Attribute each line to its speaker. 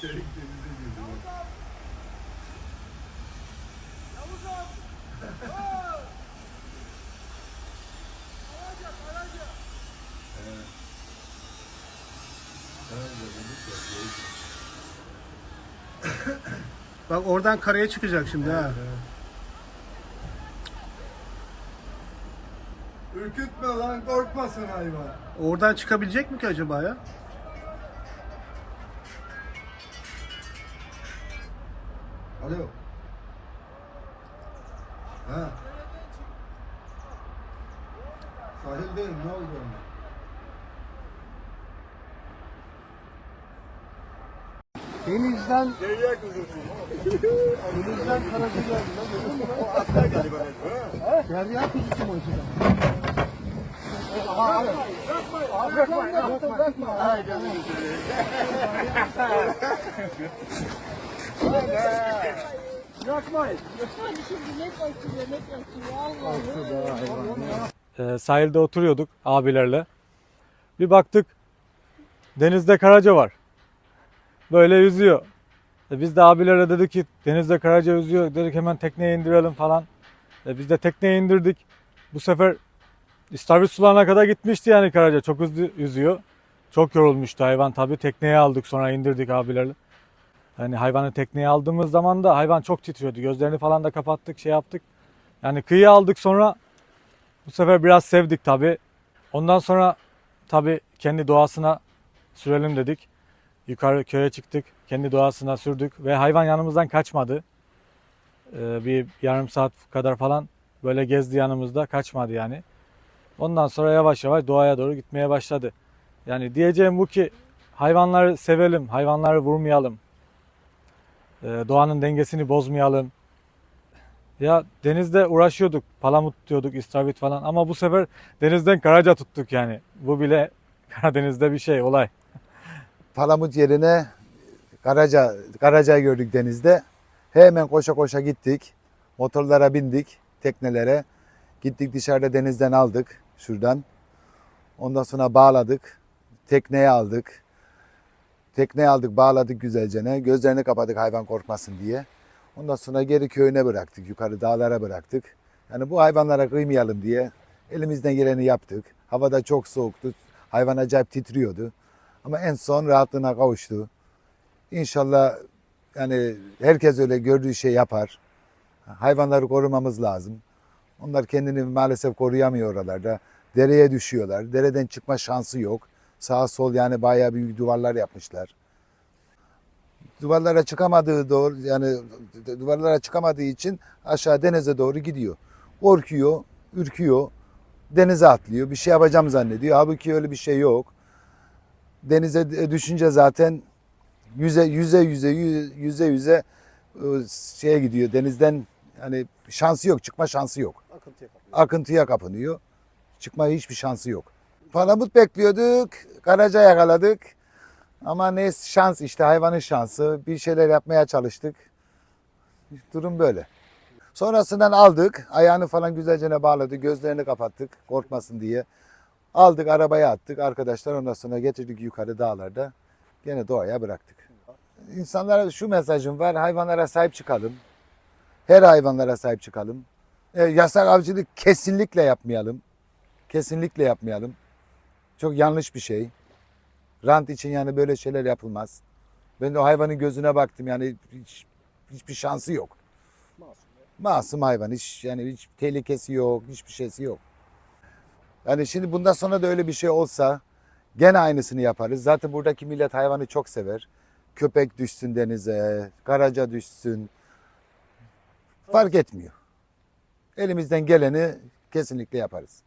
Speaker 1: Çelik denize girdi.
Speaker 2: Bak oradan karaya çıkacak şimdi ha.
Speaker 1: Ürkütme lan korkmasın hayvan.
Speaker 2: Oradan çıkabilecek mi ki acaba ya?
Speaker 1: Alo. Ha. Sahildeyim ne oldu ona?
Speaker 2: Denizden denizden karası geldi lan gördün mü?
Speaker 1: O atlar galiba. Ha?
Speaker 2: Derya kuzusu mu acaba? Bırakma, bırakma, bırakma.
Speaker 1: Ay
Speaker 3: Ee, sahilde oturuyorduk abilerle. Bir baktık denizde karaca var. Böyle yüzüyor. E, biz de abilere dedik ki denizde karaca yüzüyor. Dedik hemen tekneye indirelim falan. E, biz de tekneye indirdik. Bu sefer İstavrit sularına kadar gitmişti yani karaca. Çok hızlı yüzüyor. Çok yorulmuştu hayvan tabii. Tekneye aldık sonra indirdik abilerle. Hani hayvanı tekneye aldığımız zaman da hayvan çok titriyordu. Gözlerini falan da kapattık şey yaptık. Yani kıyıya aldık sonra bu sefer biraz sevdik tabi. Ondan sonra tabi kendi doğasına sürelim dedik. Yukarı köye çıktık. Kendi doğasına sürdük ve hayvan yanımızdan kaçmadı. Ee, bir yarım saat kadar falan böyle gezdi yanımızda kaçmadı yani. Ondan sonra yavaş yavaş doğaya doğru gitmeye başladı. Yani diyeceğim bu ki hayvanları sevelim, hayvanları vurmayalım. Ee, doğanın dengesini bozmayalım. Ya denizde uğraşıyorduk. Palamut tutuyorduk, istavrit falan ama bu sefer denizden karaca tuttuk yani. Bu bile Karadeniz'de bir şey, olay.
Speaker 4: Palamut yerine Karaca, Karaca'yı gördük denizde. Hemen koşa koşa gittik. Motorlara bindik, teknelere. Gittik dışarıda denizden aldık şuradan. Ondan sonra bağladık. Tekneye aldık. Tekneye aldık, bağladık güzelce. Gözlerini kapadık hayvan korkmasın diye. Ondan sonra geri köyüne bıraktık, yukarı dağlara bıraktık. Yani bu hayvanlara kıymayalım diye elimizden geleni yaptık. Havada çok soğuktu. Hayvan acayip titriyordu. Ama en son rahatlığına kavuştu. İnşallah yani herkes öyle gördüğü şey yapar. Hayvanları korumamız lazım. Onlar kendini maalesef koruyamıyor oralarda. Dereye düşüyorlar. Dereden çıkma şansı yok. Sağ sol yani bayağı büyük duvarlar yapmışlar. Duvarlara çıkamadığı doğru yani duvarlara çıkamadığı için aşağı denize doğru gidiyor. Korkuyor, ürküyor, denize atlıyor. Bir şey yapacağım zannediyor. Halbuki öyle bir şey yok. Denize düşünce zaten yüze yüze yüze yüze yüze e, şeye gidiyor. Denizden yani şansı yok, çıkma şansı yok.
Speaker 2: Akıntıya kapıyor.
Speaker 4: Akıntıya kapınıyor. Çıkma hiçbir şansı yok. Palamut bekliyorduk, karaca yakaladık. Ama ne şans işte hayvanın şansı. Bir şeyler yapmaya çalıştık. Durum böyle. Sonrasından aldık. Ayağını falan güzelce bağladık. Gözlerini kapattık korkmasın diye. Aldık arabaya attık. Arkadaşlar ondan sonra getirdik yukarı dağlarda. Gene doğaya bıraktık. İnsanlara şu mesajım var. Hayvanlara sahip çıkalım. Her hayvanlara sahip çıkalım. E, yasak avcılık kesinlikle yapmayalım. Kesinlikle yapmayalım. Çok yanlış bir şey. Rant için yani böyle şeyler yapılmaz. Ben de o hayvanın gözüne baktım yani hiç, hiçbir şansı yok. Masum hayvan hiç yani hiç tehlikesi yok, hiçbir şeysi yok. Yani şimdi bundan sonra da öyle bir şey olsa gene aynısını yaparız. Zaten buradaki millet hayvanı çok sever. Köpek düşsün denize, karaca düşsün. Fark etmiyor. Elimizden geleni kesinlikle yaparız.